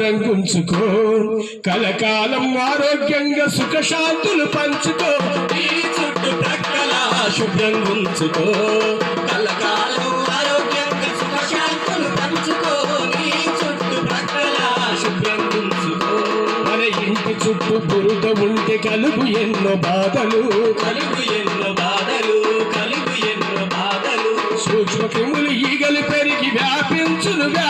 శుభ్రంగా కలకాలం ఆరోగ్యంగా సుఖశాంతులు పంచుకో. ఈ చుట్టుప్రక్కల శుభ్రం ఉంచుకో. కలకాలం ఆరోగ్యంగా సుఖశాంతులు పంచుకో. ఈ చుట్టుప్రక్కల శుభ్రం ఉంచుకో. మన ఇంటి చుట్టూ బురద ఉంటే కలుగు ఎన్నో బాధలు. కలుగు ఎన్నో బాధలు కలుగు ఎన్నో బాధలు. సూక్ష్మ క్రిములు ఈగలు పెరిగి వ్యాపించునుగా.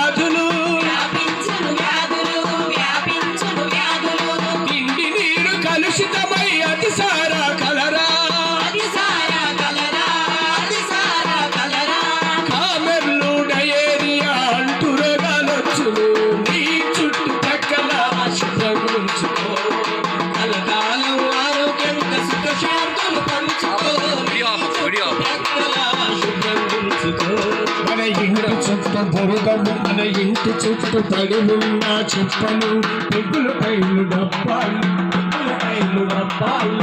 మన ఇంటి చుట్టూ బురదము మన ఇంటి చుట్టూ తడిమున్న చుప్పలు పెగులు పైలు డబ్బాలు పైలు డబ్బాలు.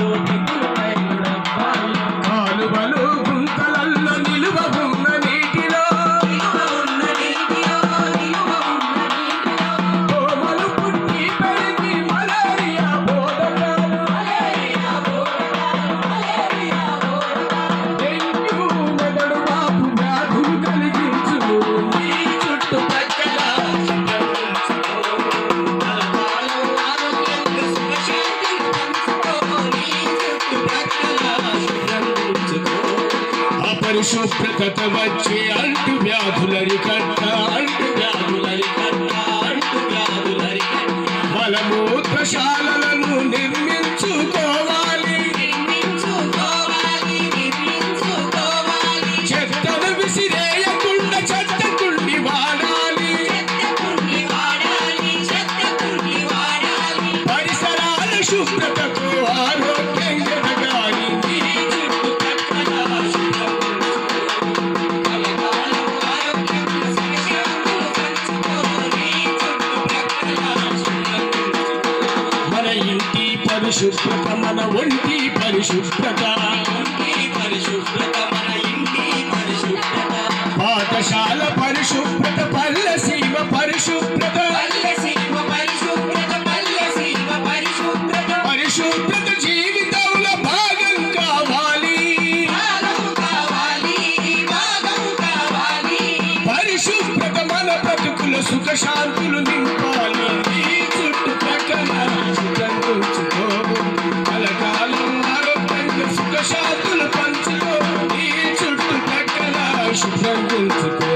అపరిశుభ్రత వచ్చే అంటు వ్యాధులని కట్ట అంటు వ్యాధులరి కట్ట అంటు వ్యాధులరి కట్ట మలమూత్రశాలలను నిర్మించుకోవాలి. నిర్మించుకోవాలి నిర్మించుకోవాలి. చెత్తను విసిరేయకుండా వాడాలి. చెత్తకుండి వాడాలి చెత్తకుండి వాడాలి. పరిసరాల శుభ్రతకు పరిశుభ్రత మన ఒంటి పరిశుభ్రత. పరిశుభ్రత మన ఇంటి పరిశుభ్రత పాఠశాల పరిశుభ్రత పల్లె సీమ పరిశుభ్రత. పరిశుభ్రత జీవితంలో భాగం కావాలి. పరిశుభ్రత మన బ్రతుకుల సుఖ శాంతులు నింపాలి. pretending to go.